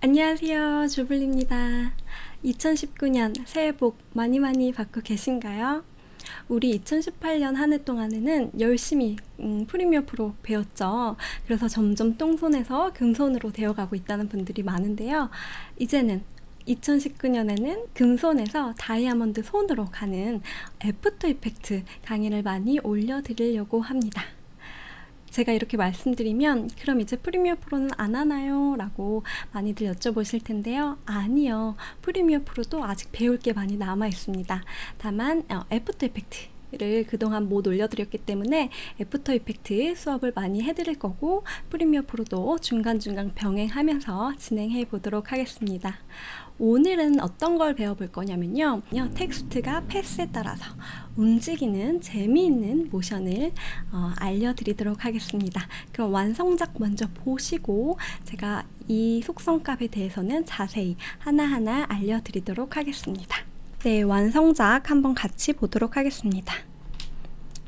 안녕하세요. 주블리입니다. 2019년 새해 복 많이 많이 받고 계신가요? 우리 2018년 한 해 동안에는 열심히 음, 프리미어 프로 배웠죠. 그래서 점점 똥손에서 금손으로 되어가고 있다는 분들이 많은데요. 이제는 2019년에는 금손에서 다이아몬드 손으로 가는 애프터 이펙트 강의를 많이 올려드리려고 합니다. 제가 이렇게 말씀드리면 그럼 이제 프리미어 프로는 안 하나요? 라고 많이들 여쭤보실 텐데요. 아니요. 프리미어 프로도 아직 배울 게 많이 남아 있습니다. 다만 어, 애프터 이펙트 를 그동안 못 올려드렸기 때문에 애프터 이펙트 수업을 많이 해드릴 거고 프리미어 프로도 중간중간 병행하면서 진행해 보도록 하겠습니다. 오늘은 어떤 걸 배워볼 거냐면요. 텍스트가 패스에 따라서 움직이는 재미있는 모션을 어, 알려드리도록 하겠습니다. 그럼 완성작 먼저 보시고 제가 이 속성값에 대해서는 자세히 하나하나 알려드리도록 하겠습니다. 네, 완성작 한번 같이 보도록 하겠습니다.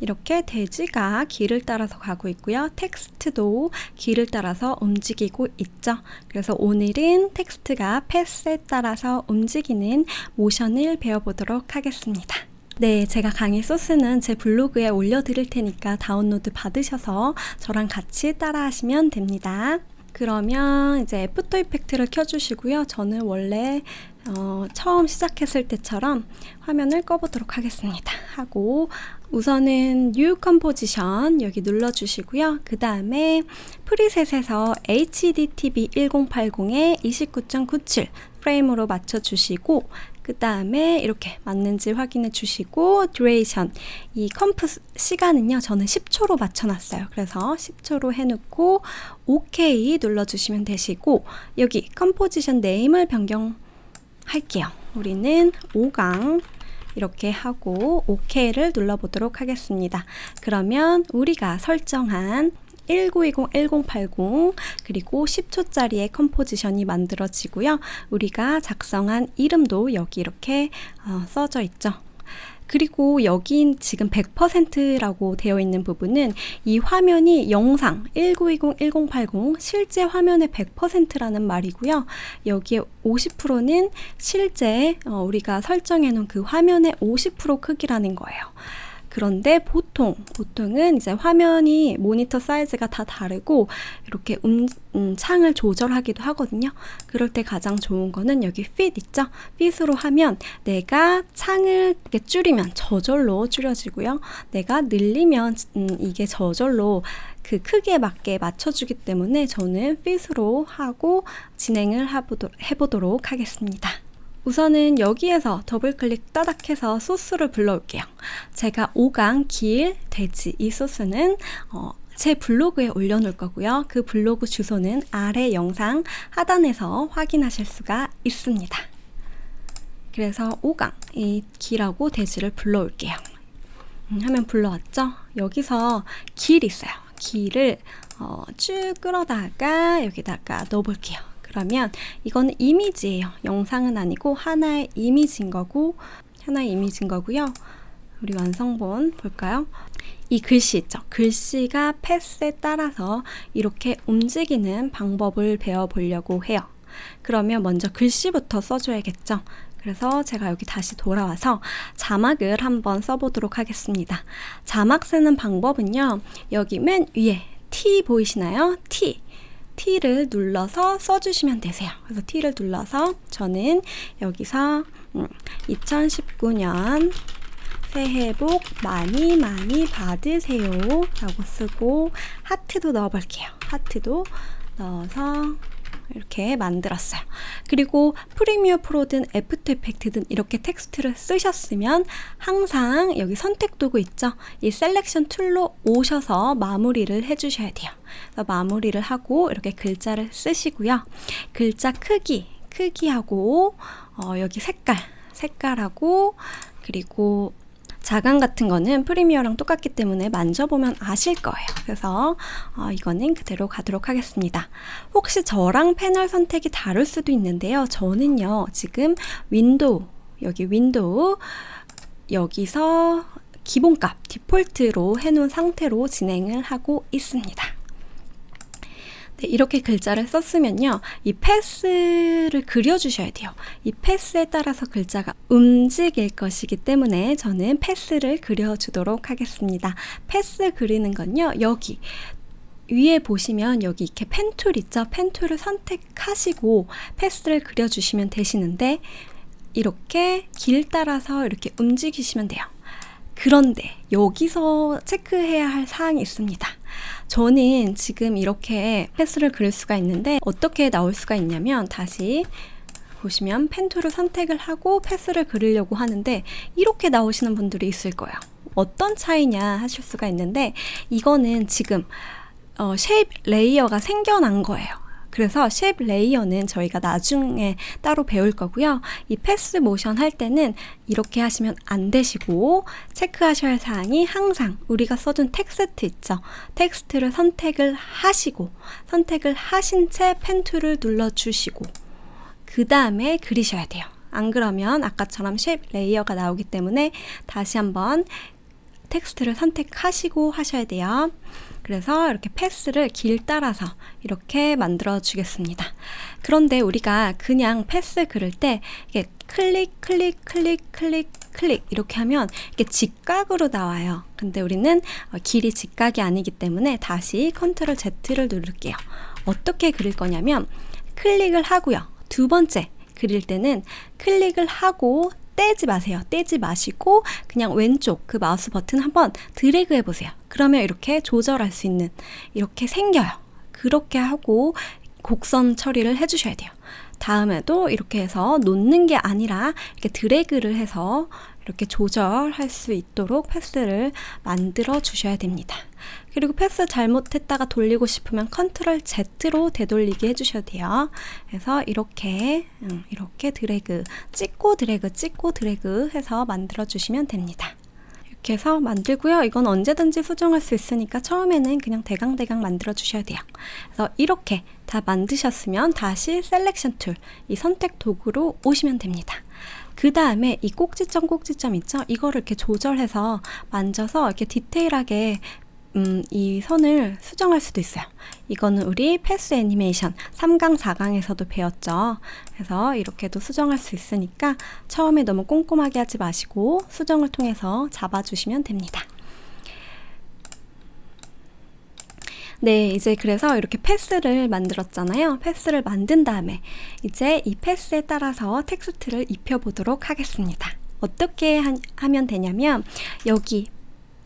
이렇게 돼지가 길을 따라서 가고 있고요. 텍스트도 길을 따라서 움직이고 있죠. 그래서 오늘은 텍스트가 패스에 따라서 움직이는 모션을 배워보도록 하겠습니다. 네, 제가 강의 소스는 제 블로그에 올려드릴 테니까 다운로드 받으셔서 저랑 같이 따라 하시면 됩니다. 그러면 이제 애프터 이펙트를 켜주시고요. 저는 원래 어, 처음 시작했을 때처럼 화면을 꺼보도록 하겠습니다. 하고 우선은 New Composition 여기 눌러주시고요. 그 다음에 프리셋에서 HDTV 1080에 29.97 프레임으로 맞춰주시고 그 다음에 이렇게 맞는지 확인해 주시고 duration 이 컴프 시간은요 저는 10초로 맞춰놨어요 그래서 10초로 해놓고 OK 눌러주시면 되시고 여기 컴포지션 네임을 변경 할게요. 우리는 5강 이렇게 하고 OK를 눌러보도록 하겠습니다. 그러면 우리가 설정한 1920-1080 그리고 10초짜리의 컴포지션이 만들어지고요. 우리가 작성한 이름도 여기 이렇게 어, 써져 있죠. 그리고 여기 지금 100%라고 되어 있는 부분은 이 화면이 영상 1920-1080 실제 화면의 100%라는 말이고요. 여기에 50%는 실제 어, 우리가 설정해 놓은 그 화면의 50% 크기라는 거예요. 그런데 보통 보통은 이제 화면이 모니터 사이즈가 다 다르고 이렇게 음, 음, 창을 조절하기도 하거든요. 그럴 때 가장 좋은 거는 여기 fit 있죠? fit으로 하면 내가 창을 이렇게 줄이면 저절로 줄여지고요. 내가 늘리면 음, 이게 저절로 그 크기에 맞게 맞춰주기 때문에 저는 fit으로 하고 진행을 해보도록 하겠습니다. 우선은 여기에서 더블 클릭 따닥해서 소스를 불러올게요. 제가 5강 길 돼지 이 소스는 어, 제 블로그에 올려놓을 거고요. 그 블로그 주소는 아래 영상 하단에서 확인하실 수가 있습니다. 그래서 5강 이 길하고 돼지를 불러올게요. 음, 하면 불러왔죠? 여기서 길 있어요. 길을 어, 쭉 끌어다가 여기다가 넣어볼게요. 그러면 이거는 이미지예요. 영상은 아니고 하나의 이미지인 거고 하나의 이미지인 거고요. 우리 완성본 볼까요? 이 글씨 있죠? 글씨가 패스에 따라서 이렇게 움직이는 방법을 배워보려고 해요. 그러면 먼저 글씨부터 써줘야겠죠? 그래서 제가 여기 다시 돌아와서 자막을 한번 써보도록 하겠습니다. 자막 쓰는 방법은요, 여기 맨 위에 T 보이시나요? T. T를 눌러서 써주시면 되세요. 그래서 T를 눌러서 저는 여기서 음, 2019년 새해 복 많이 많이 받으세요 라고 쓰고 하트도 넣어볼게요. 하트도 넣어서 이렇게 만들었어요. 그리고 프리미어 프로든 애프터 이펙트든 이렇게 텍스트를 쓰셨으면 항상 여기 선택 도구 있죠? 이 셀렉션 툴로 오셔서 마무리를 해주셔야 돼요. 마무리를 하고 이렇게 글자를 쓰시고요. 글자 크기, 크기하고 어, 여기 색깔, 색깔하고 그리고 자강 같은 거는 프리미어랑 똑같기 때문에 만져보면 아실 거예요. 그래서 어, 이거는 그대로 가도록 하겠습니다. 혹시 저랑 패널 선택이 다를 수도 있는데요. 저는요, 지금 윈도우, 여기 윈도우, 여기서 기본값, 디폴트로 해놓은 상태로 진행을 하고 있습니다. 네, 이렇게 글자를 썼으면요. 이 패스를 그려주셔야 돼요. 이 패스에 따라서 글자가 움직일 것이기 때문에 저는 패스를 그려주도록 하겠습니다. 패스 그리는 건요. 여기 위에 보시면 여기 이렇게 펜툴 있죠? 펜툴을 선택하시고 패스를 그려주시면 되시는데 이렇게 길 따라서 이렇게 움직이시면 돼요. 그런데 여기서 체크해야 할 사항이 있습니다. 저는 지금 이렇게 패스를 그릴 수가 있는데 어떻게 나올 수가 있냐면 다시 보시면 펜툴을 선택을 하고 패스를 그리려고 하는데 이렇게 나오시는 분들이 있을 거예요. 어떤 차이냐 하실 수가 있는데 이거는 지금 어, 쉐입 레이어가 생겨난 거예요. 그래서 쉐입 레이어는 저희가 나중에 따로 배울 거고요. 이 패스 모션 할 때는 이렇게 하시면 안 되시고 체크하셔야 할 사항이 항상 우리가 써준 텍스트 있죠. 텍스트를 선택을 하시고 선택을 하신 채 펜툴을 눌러주시고 그 다음에 그리셔야 돼요. 안 그러면 아까처럼 쉐입 레이어가 나오기 때문에 다시 한번 텍스트를 선택하시고 하셔야 돼요. 그래서 이렇게 패스를 길 따라서 이렇게 만들어 주겠습니다. 그런데 우리가 그냥 패스 그릴 때 이게 클릭, 클릭, 클릭, 클릭, 클릭 이렇게 하면 이게 직각으로 나와요. 근데 우리는 어, 길이 직각이 아니기 때문에 다시 컨트롤 Z를 누를게요. 어떻게 그릴 거냐면 클릭을 하고요. 두 번째 그릴 때는 클릭을 하고 떼지 마세요. 떼지 마시고 그냥 왼쪽 그 마우스 버튼 한번 드래그 해보세요. 그러면 이렇게 조절할 수 있는 이렇게 생겨요. 그렇게 하고 곡선 처리를 해주셔야 돼요. 다음에도 이렇게 해서 놓는 게 아니라 이렇게 드래그를 해서 이렇게 조절할 수 있도록 패스를 만들어 주셔야 됩니다. 그리고 패스 잘못했다가 돌리고 싶으면 컨트롤 Z로 되돌리기 해주셔도 돼요. 그래서 이렇게 음, 이렇게 드래그 찍고 드래그 찍고 드래그 해서 만들어 주시면 됩니다. 이렇게 해서 만들고요. 이건 언제든지 수정할 수 있으니까 처음에는 그냥 대강대강 만들어 주셔야 돼요. 그래서 이렇게 다 만드셨으면 다시 셀렉션 툴, 이 선택 도구로 오시면 됩니다. 그 다음에 이 꼭지점 꼭지점 있죠? 이거를 이렇게 조절해서 만져서 이렇게 디테일하게 음, 이 선을 수정할 수도 있어요. 이거는 우리 패스 애니메이션 3강, 4강에서도 배웠죠. 그래서 이렇게도 수정할 수 있으니까 처음에 너무 꼼꼼하게 하지 마시고 수정을 통해서 잡아주시면 됩니다. 네, 이제 그래서 이렇게 패스를 만들었잖아요. 패스를 만든 다음에 이제 이 패스에 따라서 텍스트를 입혀보도록 하겠습니다. 어떻게 하, 하면 되냐면 여기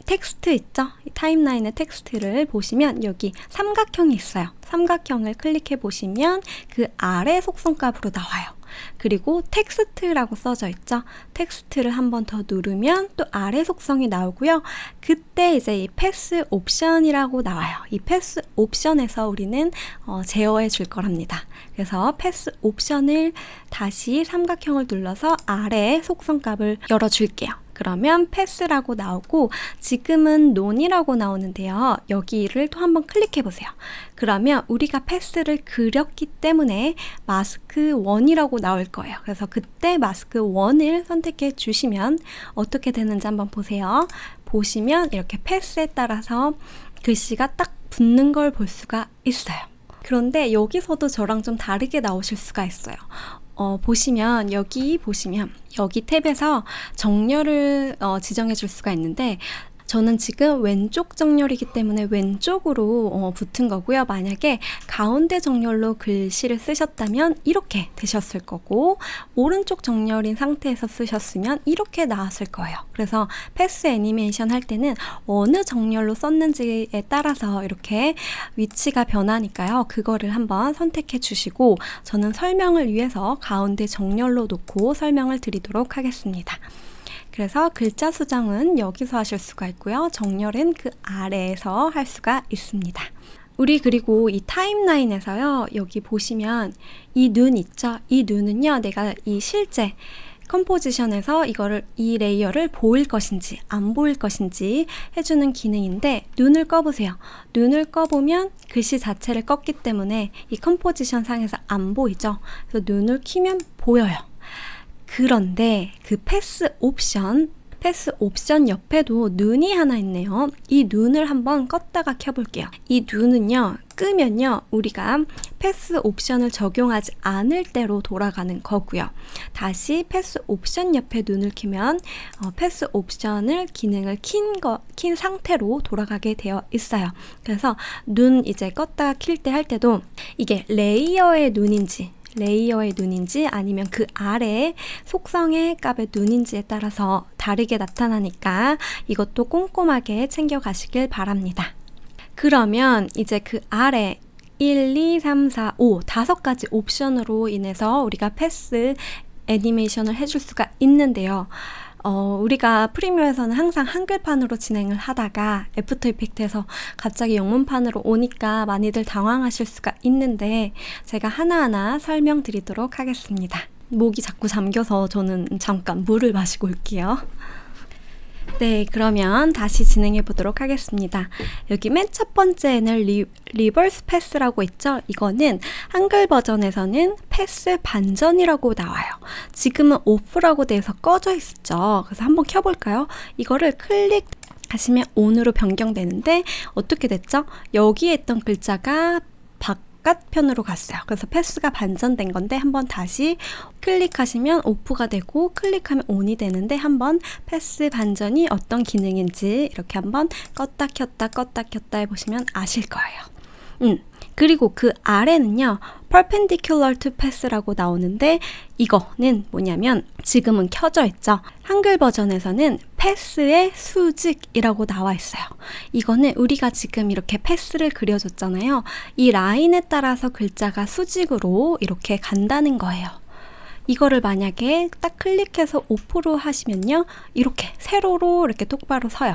텍스트 있죠? 타임라인의 텍스트를 보시면 여기 삼각형이 있어요. 삼각형을 클릭해 보시면 그 아래 속성값으로 나와요. 그리고 텍스트라고 써져 있죠. 텍스트를 한 번 더 누르면 또 아래 속성이 나오고요. 그때 이제 이 패스 옵션이라고 나와요. 이 패스 옵션에서 우리는 어, 제어해 줄 거랍니다. 그래서 패스 옵션을 다시 삼각형을 눌러서 아래 속성값을 열어줄게요. 그러면 패스라고 나오고 지금은 논이라고 나오는데요. 여기를 또 한번 클릭해 보세요. 그러면 우리가 패스를 그렸기 때문에 마스크 1이라고 나올 거예요. 그래서 그때 마스크 1을 선택해 주시면 어떻게 되는지 한번 보세요. 보시면 이렇게 패스에 따라서 글씨가 딱 붙는 걸 볼 수가 있어요. 그런데 여기서도 저랑 좀 다르게 나오실 수가 있어요. 어, 보시면 여기 보시면 여기 탭에서 정렬을 어, 지정해 줄 수가 있는데 저는 지금 왼쪽 정렬이기 때문에 왼쪽으로 어, 붙은 거고요. 만약에 가운데 정렬로 글씨를 쓰셨다면 이렇게 되셨을 거고 오른쪽 정렬인 상태에서 쓰셨으면 이렇게 나왔을 거예요. 그래서 패스 애니메이션 할 때는 어느 정렬로 썼는지에 따라서 이렇게 위치가 변하니까요. 그거를 한번 선택해 주시고 저는 설명을 위해서 가운데 정렬로 놓고 설명을 드리도록 하겠습니다. 그래서 글자 수정은 여기서 하실 수가 있고요. 정렬은 그 아래에서 할 수가 있습니다. 우리 그리고 이 타임라인에서요. 여기 보시면 이 눈 있죠? 이 눈은요. 내가 이 실제 컴포지션에서 이거를 이 레이어를 보일 것인지 안 보일 것인지 해주는 기능인데 눈을 꺼보세요. 눈을 꺼보면 글씨 자체를 껐기 때문에 이 컴포지션 상에서 안 보이죠. 그래서 눈을 키면 보여요. 그런데 그 패스 옵션 패스 옵션 옆에도 눈이 하나 있네요. 이 눈을 한번 껐다가 켜볼게요. 이 눈은요, 끄면요, 우리가 패스 옵션을 적용하지 않을 때로 돌아가는 거고요. 다시 패스 옵션 옆에 눈을 키면 어, 패스 옵션을 기능을 킨, 거, 킨 상태로 돌아가게 되어 있어요. 그래서 눈 이제 껐다가 킬때 할 때도 이게 레이어의 눈인지 레이어의 눈인지 아니면 그 아래 속성의 값의 눈인지에 따라서 다르게 나타나니까 이것도 꼼꼼하게 챙겨가시길 바랍니다. 그러면 이제 그 아래 1, 2, 3, 4, 5 다섯 가지 옵션으로 인해서 우리가 패스 애니메이션을 해줄 수가 있는데요. 어, 우리가 프리미어에서는 항상 한글판으로 진행을 하다가 애프터 이펙트에서 갑자기 영문판으로 오니까 많이들 당황하실 수가 있는데 제가 하나하나 설명드리도록 하겠습니다. 목이 자꾸 잠겨서 저는 잠깐 물을 마시고 올게요. 네, 그러면 다시 진행해 보도록 하겠습니다. 여기 맨 첫 번째는 리, 리버스 패스라고 있죠? 이거는 한글 버전에서는 패스 반전이라고 나와요. 지금은 오프라고 돼서 꺼져 있죠. 그래서 한번 켜볼까요? 이거를 클릭 하시면 온으로 변경되는데 어떻게 됐죠? 여기에 있던 글자가 바깥편으로 갔어요. 그래서 패스가 반전된 건데 한번 다시 클릭하시면 오프가 되고 클릭하면 온이 되는데 한번 패스 반전이 어떤 기능인지 이렇게 한번 껐다 켰다 껐다 켰다 해보시면 아실 거예요. 음, 그리고 그 아래는요, perpendicular to pass라고 나오는데 이거는 뭐냐면 지금은 켜져 있죠. 한글 버전에서는 패스의 수직이라고 나와 있어요. 이거는 우리가 지금 이렇게 패스를 그려줬잖아요. 이 라인에 따라서 글자가 수직으로 이렇게 간다는 거예요. 이거를 만약에 딱 클릭해서 오프로 하시면요. 이렇게 세로로 이렇게 똑바로 서요.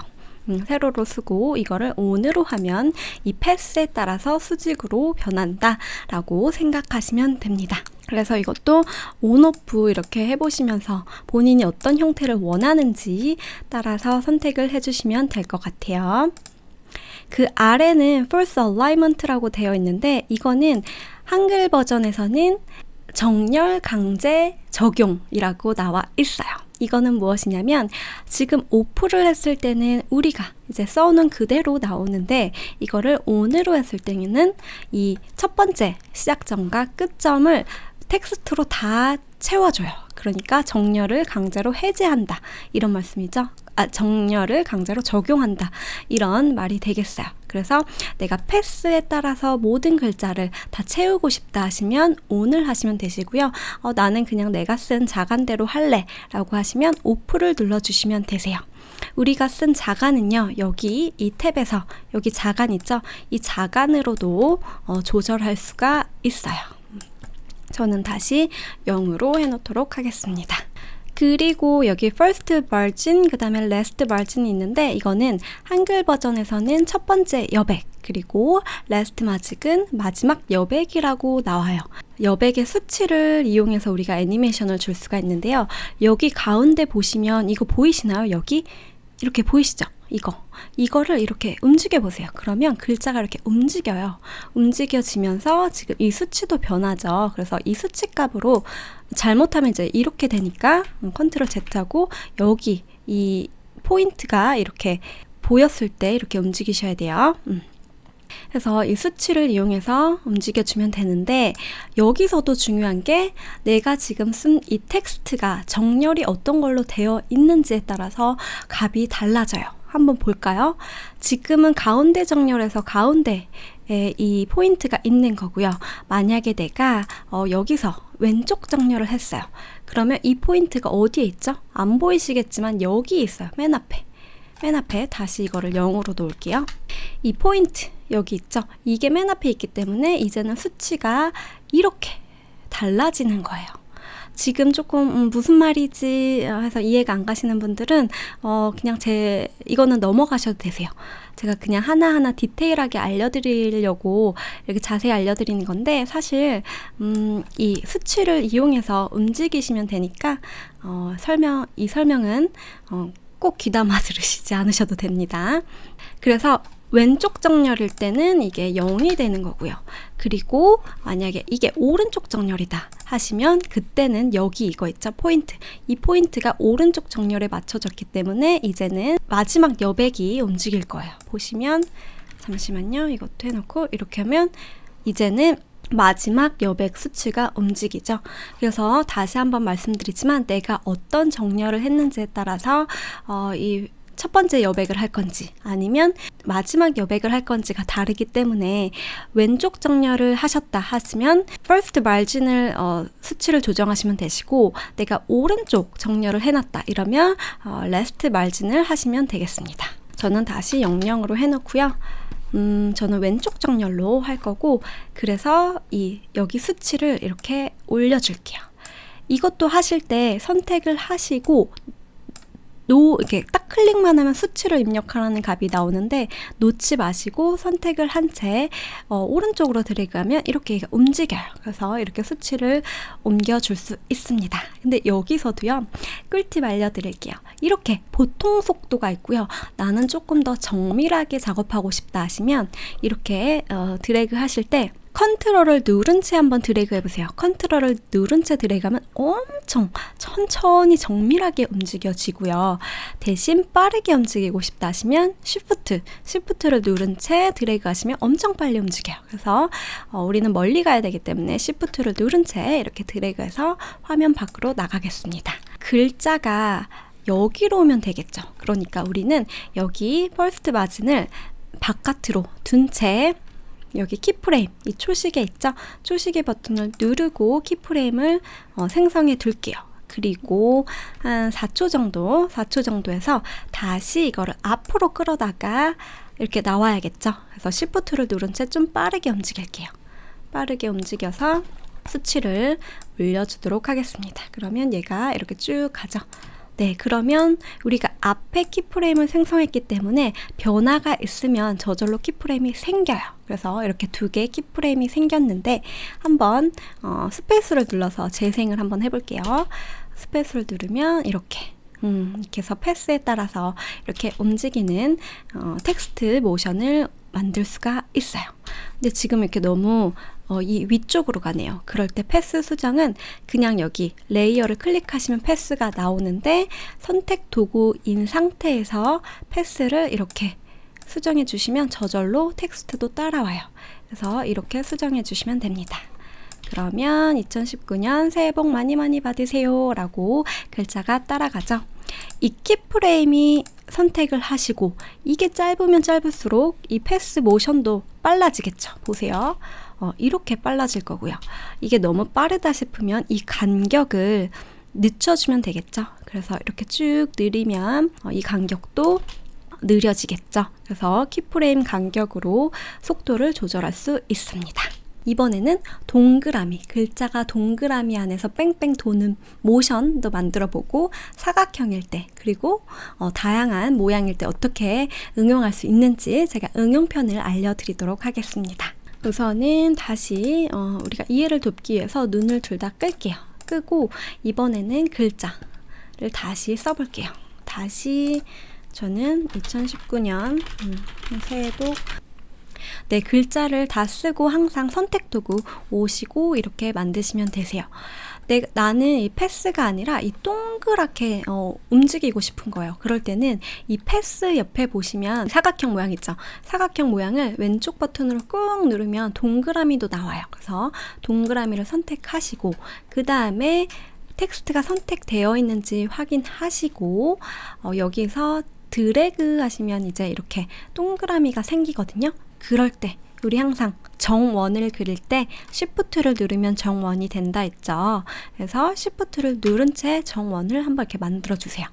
음, 세로로 쓰고 이거를 온으로 하면 이 패스에 따라서 수직으로 변한다라고 생각하시면 됩니다. 그래서 이것도 온오프 이렇게 해보시면서 본인이 어떤 형태를 원하는지 따라서 선택을 해주시면 될 것 같아요. 그 아래는 false alignment라고 되어 있는데 이거는 한글 버전에서는 정렬 강제 적용이라고 나와 있어요. 이거는 무엇이냐면 지금 오프를 했을 때는 우리가 이제 써놓은 그대로 나오는데 이거를 온으로 했을 때는 이 첫 번째 시작점과 끝점을 텍스트로 다 채워줘요. 그러니까 정렬을 강제로 해제한다. 이런 말씀이죠. 아, 정렬을 강제로 적용한다. 이런 말이 되겠어요. 그래서 내가 패스에 따라서 모든 글자를 다 채우고 싶다 하시면 오늘 하시면 되시고요. 어, 나는 그냥 내가 쓴 자간대로 할래 라고 하시면 오프를 눌러주시면 되세요. 우리가 쓴 자간은요, 여기 이 탭에서 여기 자간 있죠? 이 자간으로도 어, 조절할 수가 있어요. 저는 다시 0으로 해놓도록 하겠습니다. 그리고 여기 first margin, 그 다음에 last margin이 있는데 이거는 한글 버전에서는 첫 번째 여백, 그리고 last margin은 마지막 여백이라고 나와요. 여백의 수치를 이용해서 우리가 애니메이션을 줄 수가 있는데요. 여기 가운데 보시면 이거 보이시나요? 여기 이렇게 보이시죠? 이거. 이거를 이렇게 움직여 보세요. 그러면 글자가 이렇게 움직여요. 움직여지면서 지금 이 수치도 변하죠. 그래서 이 수치 값으로 잘못하면 이제 이렇게 되니까 음, 컨트롤 Z하고 여기 이 포인트가 이렇게 보였을 때 이렇게 움직이셔야 돼요. 음. 그래서 이 수치를 이용해서 움직여주면 되는데 여기서도 중요한 게 내가 지금 쓴 이 텍스트가 정렬이 어떤 걸로 되어 있는지에 따라서 값이 달라져요. 한번 볼까요? 지금은 가운데 정렬에서 가운데에 이 포인트가 있는 거고요. 만약에 내가 어, 여기서 왼쪽 정렬을 했어요. 그러면 이 포인트가 어디에 있죠? 안 보이시겠지만 여기 있어요. 맨 앞에. 맨 앞에 다시 이거를 0으로 놓을게요. 이 포인트 여기 있죠? 이게 맨 앞에 있기 때문에 이제는 수치가 이렇게 달라지는 거예요. 지금 조금 음, 무슨 말이지 해서 이해가 안 가시는 분들은 어 그냥 제 이거는 넘어가셔도 되세요. 제가 그냥 하나하나 디테일하게 알려드리려고 이렇게 자세히 알려드리는 건데 사실 음, 이 수치를 이용해서 움직이시면 되니까 어, 설명 이 설명은 어, 꼭 귀담아 들으시지 않으셔도 됩니다. 그래서 왼쪽 정렬일 때는 이게 0이 되는 거고요. 그리고 만약에 이게 오른쪽 정렬이다 하시면 그때는 여기 이거 있죠 포인트 이 포인트가 오른쪽 정렬에 맞춰졌기 때문에 이제는 마지막 여백이 움직일 거예요 보시면 잠시만요 이것도 해놓고 이렇게 하면 이제는 마지막 여백 수치가 움직이죠. 그래서 다시 한번 말씀드리지만 내가 어떤 정렬을 했는지에 따라서 어, 이 첫 번째 여백을 할 건지 아니면 마지막 여백을 할 건지가 다르기 때문에 왼쪽 정렬을 하셨다 하시면 first margin을 어, 수치를 조정하시면 되시고 내가 오른쪽 정렬을 해놨다 이러면 어, last margin을 하시면 되겠습니다. 저는 다시 00으로 해놓고요. 음, 저는 왼쪽 정렬로 할 거고, 그래서 이, 여기 수치를 이렇게 올려줄게요. 이것도 하실 때 선택을 하시고, 노, 이렇게 딱 클릭만 하면 수치를 입력하라는 값이 나오는데, 놓지 마시고 선택을 한 채, 어, 오른쪽으로 드래그하면 이렇게 움직여요. 그래서 이렇게 수치를 옮겨줄 수 있습니다. 근데 여기서도요, 꿀팁 알려드릴게요. 이렇게 보통 속도가 있고요. 나는 조금 더 정밀하게 작업하고 싶다 하시면, 이렇게 어, 드래그 하실 때, 컨트롤을 누른 채 한번 드래그 해보세요. 컨트롤을 누른 채 드래그하면 엄청 천천히 정밀하게 움직여지고요. 대신 빠르게 움직이고 싶다 하시면 Shift, Shift를 누른 채 드래그 하시면 엄청 빨리 움직여요. 그래서 어, 우리는 멀리 가야 되기 때문에 Shift를 누른 채 이렇게 드래그해서 화면 밖으로 나가겠습니다. 글자가 여기로 오면 되겠죠. 그러니까 우리는 여기 퍼스트 마진을 바깥으로 둔 채 여기 키프레임 이 초시계 있죠? 초시계 버튼을 누르고 키프레임을 어, 생성해 둘게요. 그리고 한 4초 정도, 4초 정도에서 다시 이거를 앞으로 끌어다가 이렇게 나와야겠죠? 그래서 Shift를 누른 채 좀 빠르게 움직일게요. 빠르게 움직여서 수치를 올려주도록 하겠습니다. 그러면 얘가 이렇게 쭉 가죠. 네, 그러면 우리가 앞에 키프레임을 생성했기 때문에 변화가 있으면 저절로 키프레임이 생겨요. 그래서 이렇게 두 개의 키프레임이 생겼는데 한번 어, 스페이스를 눌러서 재생을 한번 해볼게요. 스페이스를 누르면 이렇게 음, 이렇게 해서 패스에 따라서 이렇게 움직이는 어, 텍스트 모션을 만들 수가 있어요. 근데 지금 이렇게 너무 어, 이 위쪽으로 가네요. 그럴 때 패스 수정은 그냥 여기 레이어를 클릭하시면 패스가 나오는데 선택 도구인 상태에서 패스를 이렇게 수정해 주시면 저절로 텍스트도 따라와요. 그래서 이렇게 수정해 주시면 됩니다. 그러면 2019년 새해 복 많이 많이 받으세요 라고 글자가 따라가죠. 이 키프레임이 선택을 하시고 이게 짧으면 짧을수록 이 패스 모션도 빨라지겠죠. 보세요. 어, 이렇게 빨라질 거고요. 이게 너무 빠르다 싶으면 이 간격을 늦춰주면 되겠죠. 그래서 이렇게 쭉 느리면 어, 이 간격도 느려지겠죠. 그래서 키프레임 간격으로 속도를 조절할 수 있습니다. 이번에는 동그라미, 글자가 동그라미 안에서 뺑뺑 도는 모션도 만들어 보고 사각형일 때, 그리고 어, 다양한 모양일 때 어떻게 응용할 수 있는지 제가 응용편을 알려드리도록 하겠습니다. 우선은 다시 어, 우리가 이해를 돕기 위해서 눈을 둘 다 끌게요. 끄고 이번에는 글자를 다시 써볼게요. 다시 저는 2019년 음, 새해 복 네, 글자를 다 쓰고 항상 선택 도구 오시고 이렇게 만드시면 되세요. 내, 나는 이 패스가 아니라 이 동그랗게 어, 움직이고 싶은 거예요. 그럴 때는 이 패스 옆에 보시면 사각형 모양 있죠. 사각형 모양을 왼쪽 버튼으로 꾹 누르면 동그라미도 나와요. 그래서 동그라미를 선택하시고 그 다음에 텍스트가 선택되어 있는지 확인하시고 어, 여기서 드래그 하시면 이제 이렇게 동그라미가 생기거든요. 그럴 때 우리 항상 정원을 그릴 때 Shift를 누르면 정원이 된다 했죠. 그래서 Shift를 누른 채 정원을 한번 이렇게 만들어 주세요.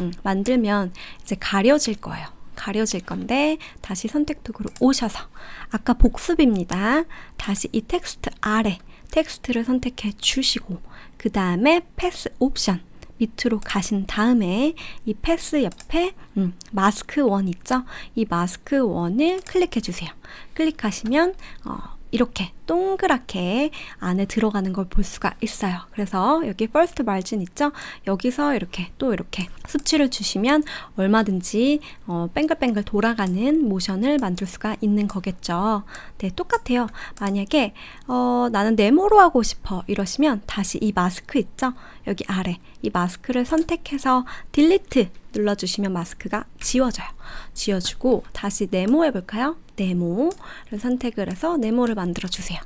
음, 만들면 이제 가려질 거예요. 가려질 건데 다시 선택 도구로 오셔서 아까 복습입니다. 다시 이 텍스트 아래 텍스트를 선택해 주시고 그 다음에 패스 옵션 밑으로 가신 다음에 이 패스 옆에 음, 마스크 원 있죠? 이 마스크 원을 클릭해 주세요. 클릭하시면 어, 이렇게 동그랗게 안에 들어가는 걸 볼 수가 있어요. 그래서 여기 first margin 있죠? 여기서 이렇게 또 이렇게 수치를 주시면 얼마든지 어, 뱅글뱅글 돌아가는 모션을 만들 수가 있는 거겠죠. 네, 똑같아요. 만약에 어, 나는 네모로 하고 싶어 이러시면 다시 이 마스크 있죠? 여기 아래 이 마스크를 선택해서 딜리트 눌러주시면 마스크가 지워져요. 지워주고 다시 네모 해볼까요? 네모를 선택을 해서 네모를 만들어 주세요.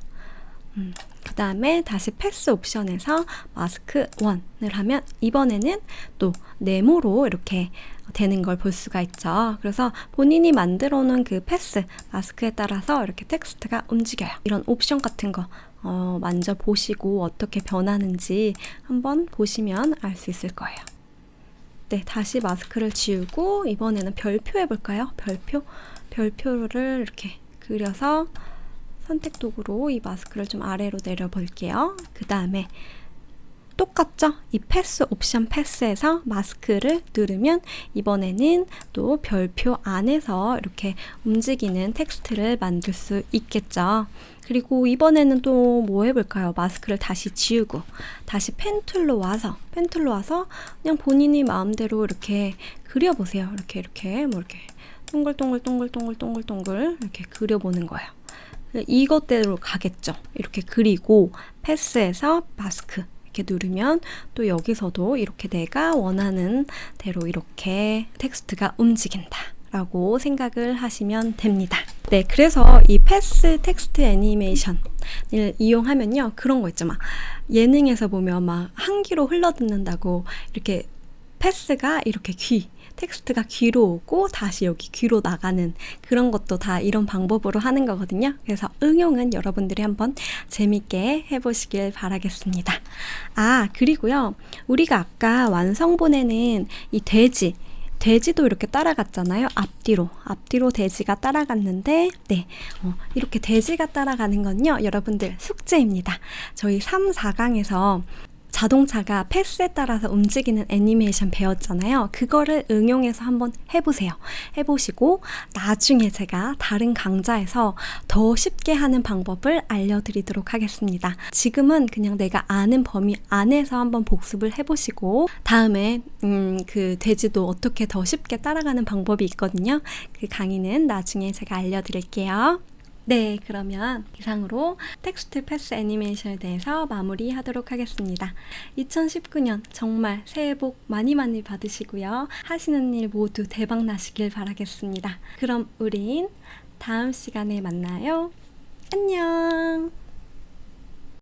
음, 그 다음에 다시 패스 옵션에서 마스크 1을 하면 이번에는 또 네모로 이렇게 되는 걸 볼 수가 있죠. 그래서 본인이 만들어 놓은 그 패스 마스크에 따라서 이렇게 텍스트가 움직여요. 이런 옵션 같은 거 어, 만져보시고 어떻게 변하는지 한번 보시면 알 수 있을 거예요. 네, 다시 마스크를 지우고 이번에는 별표 해볼까요? 별표? 별표를 이렇게 그려서 선택 도구로 이 마스크를 좀 아래로 내려볼게요. 그 다음에 똑같죠? 이 패스 옵션 패스에서 마스크를 누르면 이번에는 또 별표 안에서 이렇게 움직이는 텍스트를 만들 수 있겠죠. 그리고 이번에는 또 뭐 해볼까요? 마스크를 다시 지우고 다시 펜툴로 와서 펜툴로 와서 그냥 본인이 마음대로 이렇게 그려보세요. 이렇게 이렇게 뭐 이렇게 동글동글 동글동글 동글동글 이렇게 그려보는 거예요. 이것대로 가겠죠. 이렇게 그리고 패스에서 마스크 이렇게 누르면 또 여기서도 이렇게 내가 원하는 대로 이렇게 텍스트가 움직인다. 라고 생각을 하시면 됩니다. 네, 그래서 이 패스 텍스트 애니메이션을 이용하면요. 그런 거 있죠. 막 예능에서 보면 막 한기로 흘러듣는다고 이렇게 패스가 이렇게 귀, 텍스트가 귀로 오고 다시 여기 귀로 나가는 그런 것도 다 이런 방법으로 하는 거거든요. 그래서 응용은 여러분들이 한번 재밌게 해보시길 바라겠습니다. 아, 그리고요. 우리가 아까 완성본에는 이 돼지, 돼지도 이렇게 따라갔잖아요. 앞뒤로. 앞뒤로 돼지가 따라갔는데, 네. 어, 이렇게 돼지가 따라가는 건요. 여러분들 숙제입니다. 저희 3, 4강에서 자동차가 패스에 따라서 움직이는 애니메이션 배웠잖아요. 그거를 응용해서 한번 해보세요. 해보시고 나중에 제가 다른 강좌에서 더 쉽게 하는 방법을 알려드리도록 하겠습니다. 지금은 그냥 내가 아는 범위 안에서 한번 복습을 해보시고 다음에 음, 그 돼지도 어떻게 더 쉽게 따라가는 방법이 있거든요. 그 강의는 나중에 제가 알려드릴게요. 네, 그러면 이상으로 텍스트 패스 애니메이션에 대해서 마무리하도록 하겠습니다. 2019년 정말 새해 복 많이 많이 받으시고요. 하시는 일 모두 대박 나시길 바라겠습니다. 그럼 우린 다음 시간에 만나요. 안녕!